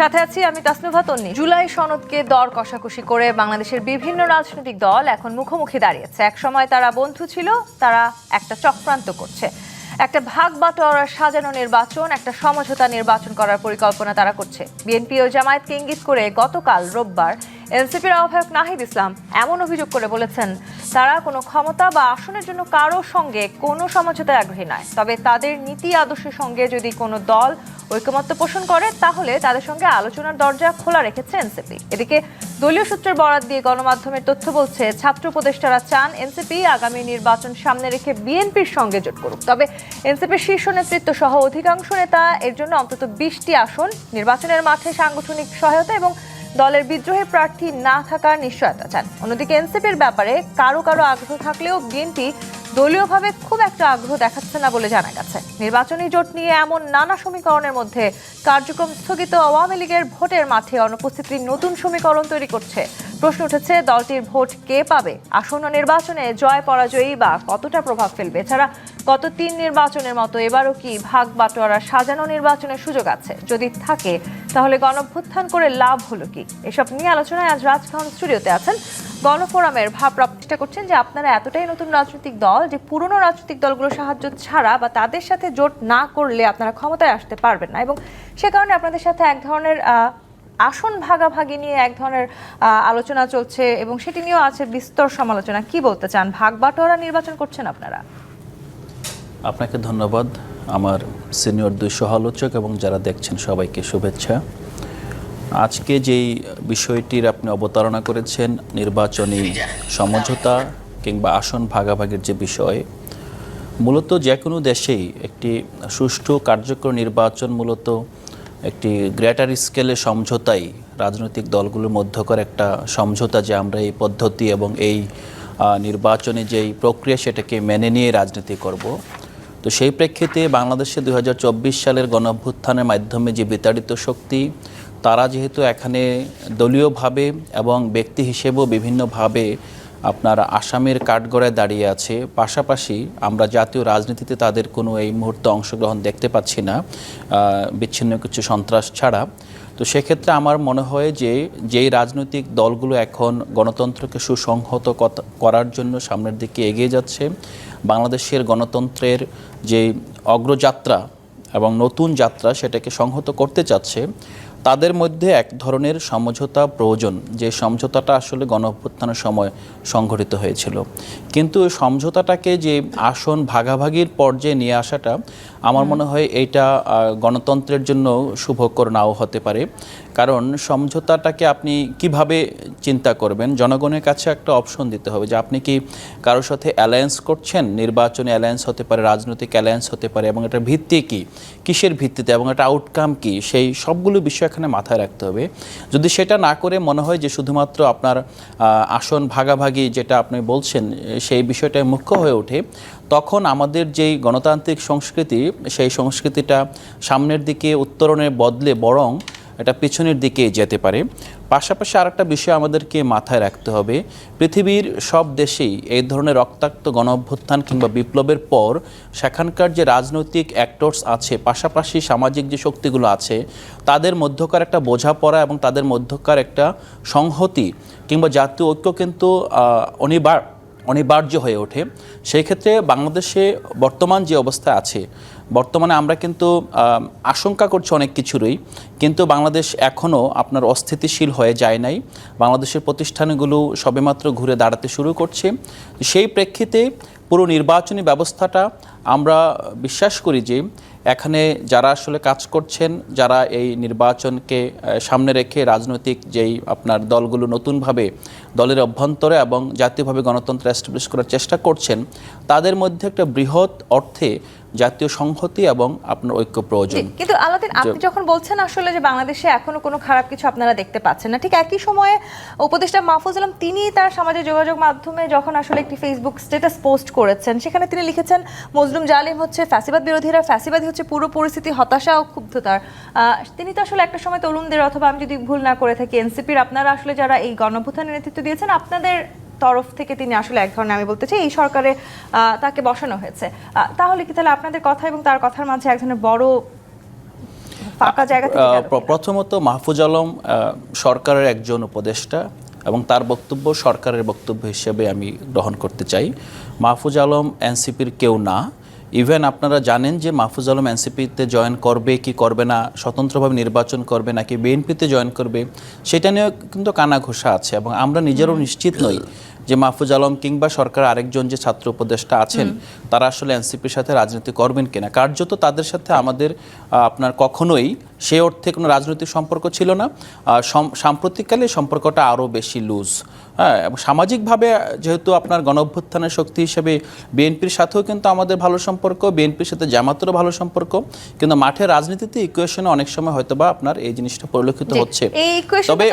সাথে আছি আমি তাসনুভা তন্নি। জুলাই সনদকে দর কষাকষি করে বাংলাদেশের বিভিন্ন রাজনৈতিক দল এখন মুখোমুখি দাঁড়িয়েছে। এক সময় তারা বন্ধু ছিল, তারা একটা চক্রান্ত করছে। একটা ভাগ বাটোয়ারা সাজানো নির্বাচন, একটা সমঝোতা নির্বাচন করার পরিকল্পনা তারা করছে। বিএনপি ও জামায়াতকে ইঙ্গিত করে গতকাল রোববার এনসিপির আহ্বায়ক নাহিদ ইসলাম এমন অভিযোগ করে বলেছেন, তারা কোনো ক্ষমতা বা আসনের জন্য কারও সঙ্গে কোনো সমঝোতায় আগ্রহী নয়। তবে তাদের নীতি আদর্শের সঙ্গে যদি কোনো দল ঐকমত্য পোষণ করে, তাহলে তাদের সঙ্গে আলোচনার দরজা খোলা রেখেছে এনসিপি। এদিকে দলীয় সূত্রের বরাত দিয়ে গণমাধ্যমের তথ্য বলছে, ছাত্র উপদেষ্টারা চান এনসিপি আগামী নির্বাচন সামনে রেখে বিএনপির সঙ্গে জোট করুক। তবে এনসিপির শীর্ষ নেতৃত্ব সহ অধিকাংশ নেতা এর জন্য অন্তত বিশটি আসন নির্বাচনের মাঠে সাংগঠনিক সহায়তা এবং দলের বিদ্রোহী প্রার্থী না থাকার নিশ্চয়তা চান। অন্যদিকে এনসিপির ব্যাপারে কারও কারও আগ্রহ থাকলেও বিএনপি দলীয়ভাবে খুব একটা আগ্রহ দেখাচ্ছে না বলে জানা গেছে। নির্বাচনী জোট নিয়ে এমন নানা সমীকরণের মধ্যে কার্যক্রম স্থগিত আওয়ামী লীগের ভোটের মাঠে অনুপস্থিতির নতুন সমীকরণ তৈরি করছে প্রশ্ন উঠেছে, দলটির ভোট কে পাবে? আসন্ন নির্বাচনে জয় পরাজয়ী বা কতটা প্রভাব ফেলবে? এছাড়া গত তিন নির্বাচনের মতো এবারও কি ভাগ বাটোয়ারা সাজানো নির্বাচনের সুযোগ আছে? যদি থাকে, তাহলে গণভ্যুত্থান করে লাভ হলো কি? এসব নিয়ে আলোচনায় আজ রাজভবন স্টুডিওতে আছেন গণফোরামের ভাবপ্রাপ্ত চেষ্টা করছেন যে আপনারা এতটাই নতুন রাজনৈতিক দল যে পুরনো রাজনৈতিক দলগুলোর সাহায্য ছাড়া বা তাদের সাথে জোট না করলে আপনারা ক্ষমতায় আসতে পারবেন না। এবং সে কারণে আপনাদের সাথে এক ধরনের আসন ভাগাভাগি নিয়ে এক ধরনের আলোচনা চলছে এবং সেটি নিয়েও আছে বিস্তর সমালোচনা। কি বলতে চান? ভাগ বাটোয়ারা নির্বাচন করছেন আপনারা? আপনাকে ধন্যবাদ। আমার সিনিয়র দুই সহালোচক এবং যারা দেখছেন সবাইকে শুভেচ্ছা। আজকে যেই বিষয়টির আপনি অবতারণা করেছেন, নির্বাচনী সমঝোতা কিংবা আসন ভাগাভাগির যে বিষয়, মূলত যে কোনো দেশেই একটি সুষ্ঠু কার্যকর নির্বাচন মূলত একটি গ্রেটার স্কেলে সমঝোতাই রাজনৈতিক দলগুলোর মধ্যকার একটা সমঝোতা যে আমরা এই পদ্ধতি এবং এই নির্বাচনে যেই প্রক্রিয়া সেটাকে মেনে নিয়ে রাজনীতি করব। তো সেই প্রেক্ষিতে বাংলাদেশে দু হাজার চব্বিশ সালের গণঅভ্যুত্থানের মাধ্যমে যে বিতাড়িত শক্তি, তারা যেহেতু এখানে দলীয়ভাবে এবং ব্যক্তি হিসেবেও বিভিন্নভাবে আপনার আসামের কাঠগড়ায় দাঁড়িয়ে আছে। পাশাপাশি আমরা জাতীয় রাজনীতিতে তাদের কোনো এই মুহূর্তে অংশগ্রহণ দেখতে পাচ্ছি না বিচ্ছিন্ন কিছু সন্ত্রাস ছাড়া। তো সেক্ষেত্রে আমার মনে হয় যে, যেই রাজনৈতিক দলগুলো এখন গণতন্ত্রকে সুসংহত করার জন্য সামনের দিকে এগিয়ে যাচ্ছে, বাংলাদেশের গণতন্ত্রের যে অগ্রযাত্রা এবং নতুন যাত্রা সেটাকে সংহত করতে চাচ্ছে তাদের মধ্যে এক ধরনের সমঝোতা প্রয়োজন, যে সমঝোতাটা আসলে গণ সময় সংঘটিত হয়েছিল। কিন্তু সমঝোতাটাকে যে আসন ভাগাভাগির পর্যায়ে নিয়ে আসাটা আমার মনে হয় এইটা গণতন্ত্রের জন্য শুভকর নাও হতে পারে। কারণ সমঝোতাটাকে আপনি কীভাবে চিন্তা করবেন? জনগণের কাছে একটা অপশন দিতে হবে যে আপনি কি কারোর সাথে অ্যালায়েন্স করছেন? নির্বাচনে অ্যালায়েন্স হতে পারে, রাজনৈতিক অ্যালায়েন্স হতে পারে, এবং এটার ভিত্তি কি? কিসের ভিত্তিতে? এবং একটা আউটকাম কি? সেই সবগুলো বিষয় এখানে মাথায় রাখতে হবে। যদি সেটা না করে মনে হয় যে শুধুমাত্র আপনার আসন ভাগাভাগি যেটা আপনি বলছেন সেই বিষয়টাই মুখ্য হয়ে ওঠে, তখন আমাদের যেই গণতান্ত্রিক সংস্কৃতি সেই সংস্কৃতিটা সামনের দিকে উত্তরণের বদলে বরং এটা পিছনের দিকে যেতে পারে। পাশাপাশি আরেকটা বিষয় আমাদেরকে মাথায় রাখতে হবে, পৃথিবীর সব দেশেই এই ধরনের রক্তাক্ত গণ অভ্যুত্থান কিংবা বিপ্লবের পর সেখানকার যে রাজনৈতিক অ্যাক্টরস আছে, পাশাপাশি সামাজিক যে শক্তিগুলো আছে, তাদের মধ্যকার একটা বোঝাপড়া এবং তাদের মধ্যকার একটা সংহতি কিংবা জাতীয় ঐক্য কিন্তু অনিবার, অনিবার্য হয়ে ওঠে। সেই ক্ষেত্রে বাংলাদেশে বর্তমান যে অবস্থা আছে বর্তমানে আমরা কিন্তু আশঙ্কা করছি অনেক কিছুরই, কিন্তু বাংলাদেশ এখনও আপনার অস্থিতিশীল হয়ে যায় নাই। বাংলাদেশের প্রতিষ্ঠানগুলো সবেমাত্র ঘুরে দাঁড়াতে শুরু করছে। সেই প্রেক্ষিতে পুরো নির্বাচনী ব্যবস্থাটা আমরা বিশ্বাস করি যে, এখানে যারা আসলে কাজ করছেন, যারা এই নির্বাচনকে সামনে রেখে রাজনৈতিক যেই আপনার দলগুলো নতুনভাবে দলের অভ্যন্তরে এবং জাতীয়ভাবে গণতন্ত্র এস্টাবলিশ করার চেষ্টা করছেন, তাদের মধ্যে একটা বৃহৎ অর্থে জাতীয় সংহতি এবং আপনার ঐক্য প্রয়োজন। কিন্তু আলাদিন আপনি যখন বলছেন আসলে যে বাংলাদেশে এখনও কোনো খারাপ কিছু আপনারা দেখতে পাচ্ছেন না ঠিক একই সময়ে উপদেষ্টা মাহফুজ আলম তিনি তার সামাজিক যোগাযোগ মাধ্যমে যখন আসলে একটি ফেসবুক স্ট্যাটাস পোস্ট করেছেন সেখানে তিনি লিখেছেন মজলুম জালিম হচ্ছে ফ্যাসিবাদ বিরোধীরা ফ্যাসিবাদী হচ্ছে পুরো পরিস্থিতি হতাশা ও ক্ষুব্ধতার। তিনি তো আসলে একটা সময় তরুণদের অথবা আমি যদি ভুল না করে থাকি এনসিপির আপনারা আসলে যারা এই গণভূতানের নেতৃত্ব দিয়েছেন আপনাদের তরফ থেকে তিনি আসলে এক ধরনের আমি বলতে চাই এই সরকারে তাকে বসানো হয়েছে। তাহলে কি তাহলে আপনাদের কথা এবং তার কথার মাঝে এক ধরনের বড় ফাঁকা জায়গা প্রথমত মাহফুজ আলম সরকারের একজন উপদেষ্টা এবং তার বক্তব্য সরকারের বক্তব্য হিসেবে আমি গ্রহণ করতে চাই। মাহফুজ আলম এনসিপির কেউ না। ইভেন আপনারা জানেন যে মাহফুজ আলম এনসিপিতে জয়েন করবে কি করবে না স্বতন্ত্রভাবে নির্বাচন করবে নাকি বিএনপিতে জয়েন করবে সেটা নিয়ে কিন্তু কানা ঘোষা আছে এবং আমরা নিজেরও নিশ্চিত নই। যে মাহফুজ আলম কিংবা সরকার আরেকজন যে ছাত্র উপদেষ্টা আছেন তারা আসলে এনসিপির সাথে রাজনীতি করবেন কিনা? কার্যত তাদের সাথে আমাদের আপনার কখনোই সে অর্থে কোনো রাজনৈতিক সম্পর্ক ছিল না। সাম্প্রতিককালে সম্পর্কটা আরও বেশি লুজ হ্যাঁ এবং সামাজিকভাবে যেহেতু আপনার গণঅভ্যুত্থানের শক্তি হিসেবে বিএনপির সাথেও কিন্তু আমাদের ভালো সম্পর্ক বিএনপির সাথে জামাতেরও ভালো সম্পর্ক কিন্তু মাঠে রাজনীতিতে ইকুয়েশনে অনেক সময় হয়তো বা আপনার এই জিনিসটা পরিলক্ষিত হচ্ছে। তবে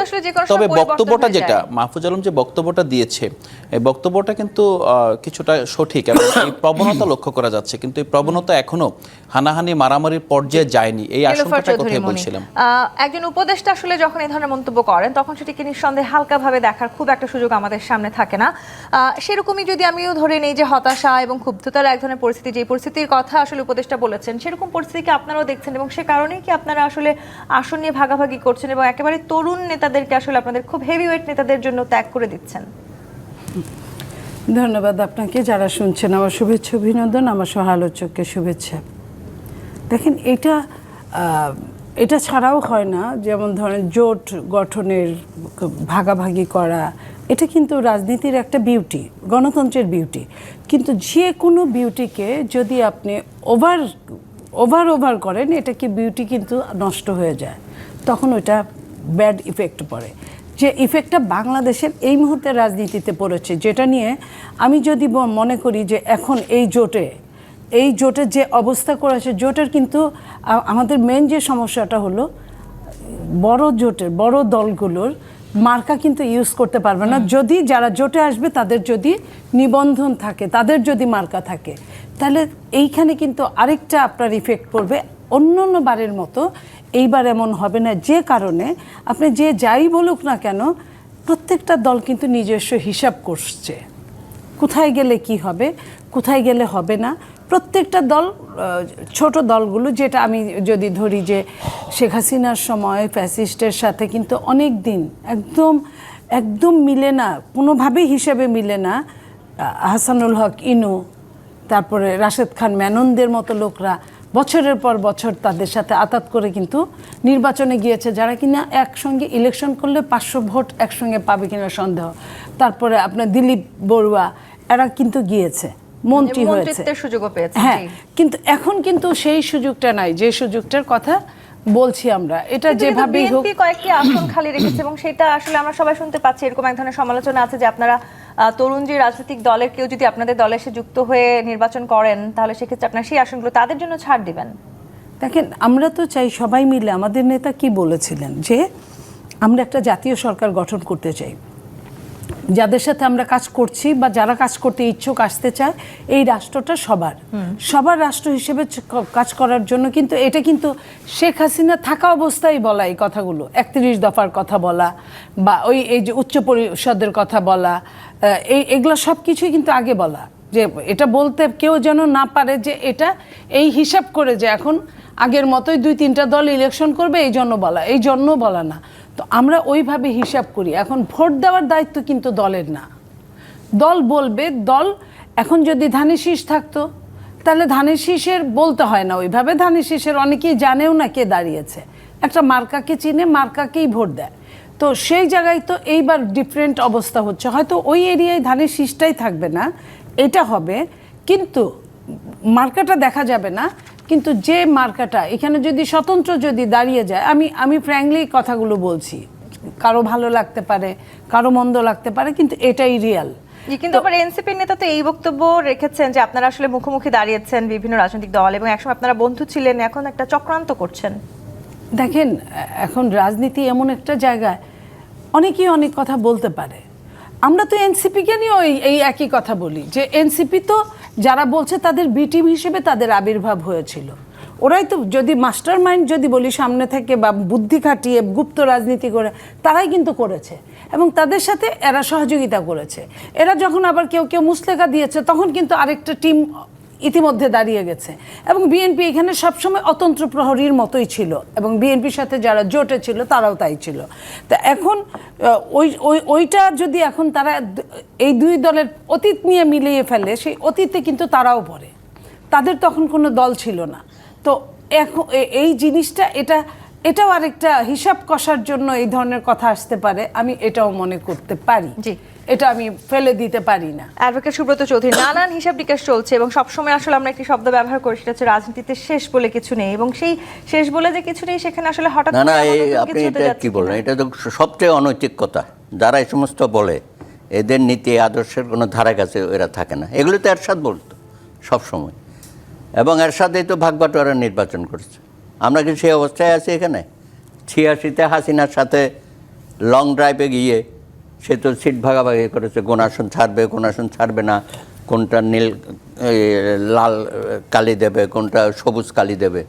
তবে বক্তব্যটা যেটা মাহফুজ আলম যে বক্তব্যটা দিয়েছে এই বক্তব্যটা কিন্তু আহ, কিছুটা সঠিক এবং এই প্রবণতা লক্ষ্য করা যাচ্ছে কিন্তু এই প্রবণতা এখনও হানাহানি মারামারির পর্যায়ে যায়নি এই আশঙ্কাটা মনি। বলছিলাম। একজন উপদেষ্টা আসলে যখন এই ধরনের মন্তব্য করেন তখন সেটিকে নিঃসন্দেহে হালকাভাবে দেখার খুব একটা সুযোগ আমাদের সামনে থাকে না। সেরকমই যদি আমিও ধরে নেই যে হতাশা এবং ক্ষুব্ধতার এক ধরনের পরিস্থিতি যে পরিস্থিতির কথা আসলে উপদেষ্টা বলেছেন, সেরকম পরিস্থিতিকে আপনারাও দেখছেন এবং সে কারণেই কি আপনারা আসলে আসন নিয়ে ভাগাভাগি করছেন এবং একেবারে তরুণ নেতাদেরকে আসলে আপনাদের খুব হেভিওয়েট নেতাদের জন্য ত্যাগ করে দিচ্ছেন? ধন্যবাদ আপনাকে। যারা শুনছেন, আমার শুভেচ্ছা, অভিনন্দন, আমার সহালোচককে শুভেচ্ছা। দেখেন, এটা এটা ছাড়াও হয় না, যেমন ধরেন জোট গঠনের ভাগাভাগি করা এটা কিন্তু রাজনীতির একটা বিউটি গণতন্ত্রের বিউটি কিন্তু যে কোনো বিউটিকে যদি আপনি ওভার ওভার ওভার করেন এটা কি বিউটি কিন্তু নষ্ট হয়ে যায়। তখন ওটা ব্যাড ইফেক্ট পড়ে। যে ইফেক্টটা বাংলাদেশের এই মুহূর্তে রাজনীতিতে পড়েছে, যেটা নিয়ে আমি যদি মনে করি যে এখন এই জোটে, এই জোটের যে অবস্থা করেছে, জোটের কিন্তু আমাদের মেন যে সমস্যাটা হলো, বড় জোটের, বড় দলগুলোর মার্কা কিন্তু ইউজ করতে পারবে না। যদি যারা জোটে আসবে, তাদের যদি নিবন্ধন থাকে, তাদের যদি মার্কা থাকে, তাহলে এইখানে কিন্তু আরেকটা আপনার ইফেক্ট পড়বে। অন্য অন্য বারের মতো এইবার এমন হবে না, যে কারণে আপনি যে যাই বলুক না কেন, প্রত্যেকটা দল কিন্তু নিজস্ব হিসাব করছে। কোথায় গেলে কি হবে, কোথায় গেলে হবে না প্রত্যেকটা দল ছোট দলগুলো, যেটা আমি যদি ধরি যে শেখ হাসিনার সময় ফ্যাসিস্টের সাথে কিন্তু অনেক দিন একদম একদম মিলে না, কোনোভাবেই হিসেবে মিলে না হাসানুল হক, ইনু, তারপরে রাশেদ খান, মেননদের মতো লোকরা, বছরের পর বছর তাদের সাথে আতাত করে কিন্তু নির্বাচনে গিয়েছে, যারা কিনা একসঙ্গে ইলেকশন করলে পাঁচশো ভোট একসঙ্গে পাবে কিনা সন্দেহ। তারপরে আপনার দিলীপ বড়ুয়া, এরা কিন্তু গিয়েছে। মন্ত্রী হয়েছে। হ্যাঁ কিন্তু এখন কিন্তু সেই সুযোগটা নাই যে সুযোগটার কথা বলছি আমরা। এটা যেভাবেই হোক কয়েকটি আসন খালি রেখেছে এবং সেটা আসলে আমরা সবাই শুনতে পাচ্ছি। এরকম এক ধরনের সমালোচনা আছে যে আপনারা তরুণ যে রাজনৈতিক দলের কেউ যদি আপনাদের দলে এসে যুক্ত হয়ে নির্বাচন করেন তাহলে সেক্ষেত্রে আপনার সেই আসনগুলো তাদের জন্য ছাড় দিবেন। দেখেন আমরা তো চাই সবাই মিলে আমাদের নেতা কি বলেছিলেন? যে আমরা একটা জাতীয় সরকার গঠন করতে চাই। যাদের সাথে আমরা কাজ করছি বা যারা কাজ করতে ইচ্ছুক আসতে চায়, এই রাষ্ট্রটা সবার। সবার রাষ্ট্র হিসেবে কাজ করার জন্য কিন্তু এটা কিন্তু শেখ হাসিনা থাকা অবস্থায় বলা এই কথাগুলো। একত্রিশ দফার কথা বলা বা ওই, এই যে উচ্চ পরিষদের কথা বলা এই, এগুলো সব কিছুই কিন্তু আগে বলা। যে এটা বলতে কেউ যেন না পারে যে এটা এই হিসাব করে যে এখন আগের মতোই দুই তিনটা দল ইলেকশন করবে, এই জন্য বলা, এই জন্য বলা না। তো আমরা ওইভাবে হিসাব করি। এখন ভোট দেওয়ার দায়িত্ব কিন্তু দলের না। দল বলবে, দল এখন যদি ধানের শীষ থাকতো, তাহলে ধানের শীষের বলতে হয় না। ওইভাবে ধানের শীষের অনেকেই জানেও না কে দাঁড়িয়েছে। একটা মার্কাকে চিনে, মার্কাকেই ভোট দেয়। তো সেই জায়গায় তো এইবার ডিফারেন্ট অবস্থা হচ্ছে। হয়তো ওই এরিয়ায় ধানের শীষটাই থাকবে না। এটা হবে কিন্তু মার্কাটা দেখা যাবে না কিন্তু যে মার্কাটা এখানে যদি স্বতন্ত্র যদি দাঁড়িয়ে যায় আমি আমি ফ্র্যাঙ্কলি কথাগুলো বলছি। কারও ভালো লাগতে পারে কারও মন্দ লাগতে পারে কিন্তু এটাই রিয়াল কিন্তু আবার এনসিপির নেতা তো এই বক্তব্য রেখেছেন যে আপনারা আসলে মুখোমুখি দাঁড়িয়েছেন বিভিন্ন রাজনৈতিক দল এবং একসময় আপনারা বন্ধু ছিলেন এখন একটা চক্রান্ত করছেন। দেখেন এখন রাজনীতি এমন একটা জায়গায় অনেকেই অনেক কথা বলতে পারে আমরা তো এনসিপিকে নিয়েও এই এই একই কথা বলি, যে এনসিপি তো যারা বলছে তাদের বি টিম হিসেবে তাদের আবির্ভাব হয়েছিল। ওরাই তো যদি মাস্টার মাইন্ড যদি বলি সামনে থেকে বা বুদ্ধি খাটিয়ে গুপ্ত রাজনীতি করে, তারাই কিন্তু করেছে। এবং তাদের সাথে এরা সহযোগিতা করেছে। এরা যখন আবার কেউ কেউ মুসলেখা দিয়েছে, তখন কিন্তু আরেকটা টিম ইতিমধ্যে দাঁড়িয়ে গেছে। এবং বিএনপি এখানে সবসময় অতন্ত্র প্রহরীর মতোই ছিল। এবং বিএনপির সাথে যারা জোটে ছিল, তারাও তাই ছিল। তা এখন ওই ওই, ওইটা যদি এখন তারা এই দুই দলের অতীত নিয়ে মিলিয়ে ফেলে, সেই অতীতে কিন্তু তারাও পড়ে। তাদের তখন কোনো দল ছিল না। তো এখন এই জিনিসটা, এটা, এটাও আরেকটা হিসাব কষার জন্য এই ধরনের কথা আসতে পারে। আমি এটাও মনে করতে পারি। জি। এটা আমি ফেলে দিতে পারি না। অ্যাডভোকেট সুব্রত চৌধুরী নানান হিসাব নিকাশ চলছে এবং সবসময় আসলে আমরা একটি শব্দ ব্যবহার করি সেটা হচ্ছে রাজনীতিতে শেষ বলে কিছু নেই এবং সেই শেষ বলে যে কিছু নেই সেখানে আসলে হঠাৎ না না এই আপনি এটা কি বলেন এটা তো সবচেয়ে অনৈতিক কথা যারা এই সমস্ত বলে এদের নীতি আদর্শের কোনো ধারা কাছে এরা থাকে না। এগুলো তো এরশাদ বলতো সব সময় এবং এরশাদেই তো ভাগ বাটোয়ারা নির্বাচন করছে। আমরা কি সেই অবস্থায় আছি এখানে? ছিয়াশিতে হাসিনার সাথে লং ড্রাইভে গিয়ে সে তো সিট ভাগাভাগি করেছে, কোন আসন ছাড়বে, কোন আসন ছাড়বে না, কোনটা নীল লাল কালি দেবে, কোনটা সবুজ কালি দেবে,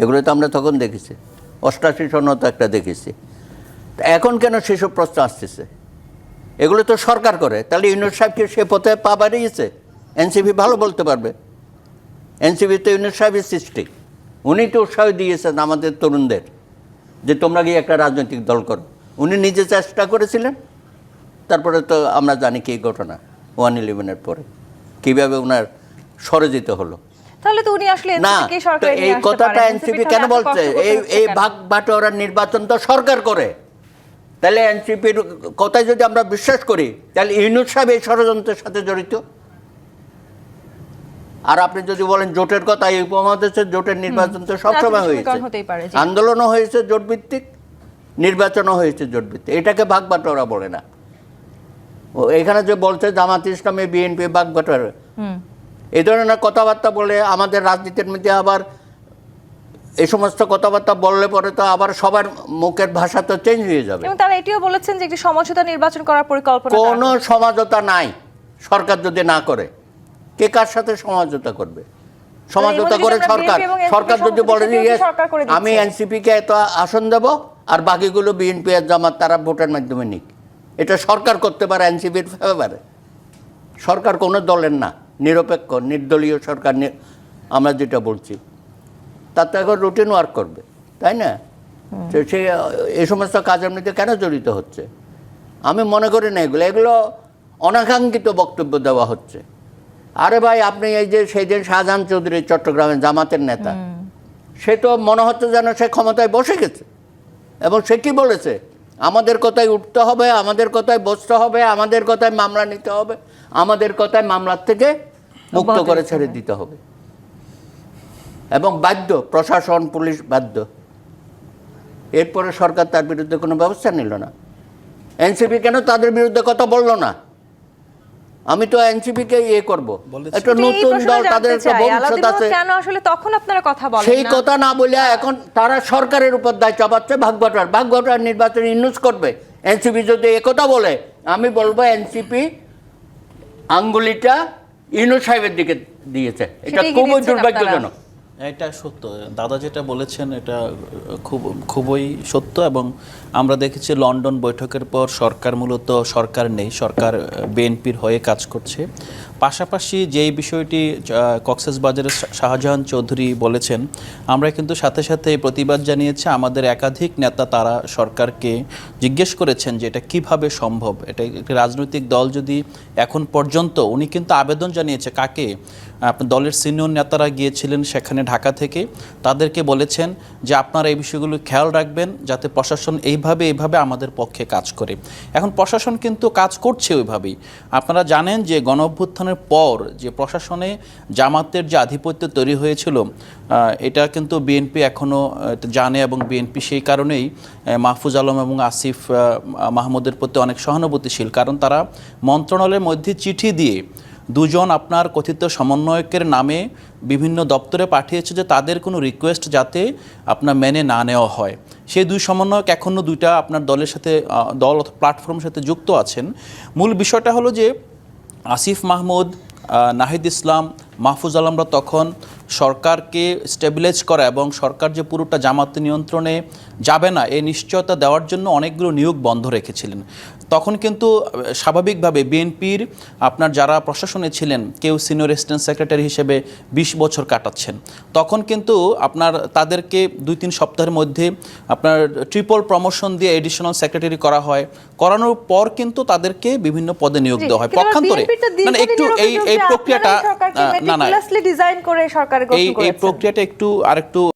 এগুলো তো আমরা তখন দেখেছি, অষ্টাশি সনও তো একটা দেখেছি। এখন কেন সেসব প্রশ্ন আসতেছে? এগুলো তো সরকার করে, তাহলে ইউনুস সাহেবকে সে পথে পা বাড়িয়েছে, এনসিপি ভালো বলতে পারবে, এনসিপি তো ইউনুস সাহেবের সৃষ্টি, উনি তো উৎসাহ দিয়েছেন আমাদের তরুণদের, যে তোমরা গিয়ে একটা রাজনৈতিক দল করো, উনি নিজে চেষ্টা করেছিলেন তারপরে তো আমরা জানি কি ঘটনা ওয়ান ইলেভেনের পরে। কীভাবে ওনার সরে যেতে হলো। তাহলে তো উনি আসলে না তো এই কথাটা এনসিপি কেন বলছে? এই এই ভাগ বাটোয়ারার নির্বাচন তো সরকার করে। তাহলে এনসিপির কথায় যদি আমরা বিশ্বাস করি তাহলে ইউনুস সাহেব এই ষড়যন্ত্রের সাথে জড়িত। আর আপনি যদি বলেন জোটের কথা এই উপমহাদেশের জোটের নির্বাচন তো সবসময় হয়েছে। আন্দোলনও হয়েছে জোট ভিত্তিক নির্বাচনও হয়েছে জোট ভিত্তিক এটাকে ভাগ বাটোয়ারা বলে না। এখানে যে বলছে জামাত ইসলামী বিএনপি ভাগ বাটোয়ারা এই ধরনের কথাবার্তা বলে আমাদের রাজনীতির মধ্যে আবার এই সমস্ত কথাবার্তা বললে পরে তো আবার সবার মুখের ভাষা তো চেঞ্জ হয়ে যাবে। এবং তারা এটিও বলেছেন যে একটি সমঝোতা নির্বাচন করার পরিকল্পনা কোনো সমঝোতা নাই সরকার যদি না করে। কে কার সাথে সমঝোতা করবে? সমঝোতা করে সরকার। সরকার যদি বলে? আমি এনসিপি কে এত আসন দেব আর বাকিগুলো বিএনপি আর জামাত তারা ভোটের মাধ্যমে নিক। এটা সরকার করতে পারে এনসিপির ফেভারে সরকার কোনো দলের না নিরপেক্ষ নির্দলীয় সরকার আমরা যেটা বলছি। তার তো এখন রুটিন ওয়ার্ক করবে তাই না? তো সে এই সমস্ত কাজের মধ্যে কেন জড়িত হচ্ছে? আমি মনে করি না এগুলো এগুলো অনাকাঙ্ক্ষিত বক্তব্য দেওয়া হচ্ছে। আরে ভাই আপনি এই যে সেই দিন শাহজাহান চৌধুরী চট্টগ্রামের জামাতের নেতা সে তো মনে হচ্ছে যেন সে ক্ষমতায় বসে গেছে। এবং সে কি বলেছে? আমাদের কথায় উঠতে হবে আমাদের কথায় বসতে হবে আমাদের কথায় মামলা নিতে হবে আমাদের কথায় মামলার থেকে মুক্ত করে ছেড়ে দিতে হবে। এবং বাধ্য প্রশাসন পুলিশ বাধ্য। এরপরে সরকার তার বিরুদ্ধে কোনো ব্যবস্থা নিল না। এনসিপি কেন তাদের বিরুদ্ধে কথা বলল না? আমি তো এনসিপি কে ইয়ে করব। একটা নতুন দল তাদের একটা ভবিষ্যৎ আছে। কেন আসলে তখন আপনারা কথা বলেন সেই কথা না বলে এখন তারা সরকারের উপর দায় চাপাচ্ছে ভাগবটার ভাগবটার নির্বাচন ইনুস করবে। এনসিপি যদি একথা বলে আমি বলব এনসিপি আঙ্গুলিটা ইনু সাহেবের দিকে দিয়েছে। এটা খুবই দুর্ভাগ্যজনক। এটা সত্য। দাদা যেটা বলেছেন, এটা খুব, খুবই সত্য এবং আমরা দেখেছি লন্ডন বৈঠকের পর সরকার মূলত, সরকার নেই, সরকার বিএনপির হয়ে কাজ করছে। পাশাপাশি যেই বিষয়টি কক্সেস বাজারের শাহজাহান চৌধুরী বলেছেন, আমরা কিন্তু সাথে সাথে প্রতিবাদ জানিয়েছি আমাদের একাধিক নেতা তারা সরকারকে জিজ্ঞেস করেছেন যে এটা কীভাবে সম্ভব? এটা একটি রাজনৈতিক দল যদি এখন পর্যন্ত উনি কিন্তু আবেদন জানিয়েছে কাকে? দলের সিনিয়র নেতারা গিয়েছিলেন সেখানে ঢাকা থেকে, তাদেরকে বলেছেন যে আপনারা এই বিষয়গুলো খেয়াল রাখবেন যাতে প্রশাসন এইভাবে এইভাবে আমাদের পক্ষে কাজ করে। এখন প্রশাসন কিন্তু কাজ করছে ওইভাবেই। আপনারা জানেন যে গণ অভ্যুত্থানের পর যে প্রশাসনে জামাতের যে আধিপত্য তৈরি হয়েছিল এটা কিন্তু বিএনপি এখনও জানে এবং বিএনপি সেই কারণেই মাহফুজ আলম এবং আসিফ মাহমুদের প্রতি অনেক সহানুভূতিশীল। কারণ তারা মন্ত্রণালয়ের মধ্যে চিঠি দিয়ে দুজন আপনার কথিত সমন্বয়কের নামে বিভিন্ন দপ্তরে পাঠিয়েছে যে তাদের কোনো রিকোয়েস্ট যাতে আপনার মেনে না নেওয়া হয়। সেই দুই সমন্বয়ক এখনও দুইটা আপনার দলের সাথে দল অথবা প্ল্যাটফর্মের সাথে যুক্ত আছেন। মূল বিষয়টা হলো যে আসিফ মাহমুদ নাহিদ ইসলাম মাহফুজ আলমরা তখন সরকারকে স্টেবিলাইজ করা এবং সরকার যে পুরোটা জামাত নিয়ন্ত্রণে যাবে না এই নিশ্চয়তা দেওয়ার জন্য অনেকগুলো নিয়োগ বন্ধ রেখেছিলেন। তখন কিন্তু স্বাভাবিকভাবে বিএনপির আপনার যারা প্রশাসনে ছিলেন কেউ সিনিয়র অ্যাসিস্ট্যান্ট সেক্রেটারি হিসেবে বিশ বছর কাটাচ্ছেন। তখন কিন্তু আপনার তাদেরকে দুই তিন সপ্তাহের মধ্যে আপনার ট্রিপল প্রমোশন দিয়ে এডিশনাল সেক্রেটারি করা হয়। করানোর পর কিন্তু তাদেরকে বিভিন্ন পদে নিয়োগ দেওয়া হয়। পক্ষান্তরে BNP তো না না, একটু এই এই প্রক্রিয়াটা না না। ডিজাইন করে সরকার এই গঠন এই করেছেন। প্রক্রিয়াটা একটু আরেকটু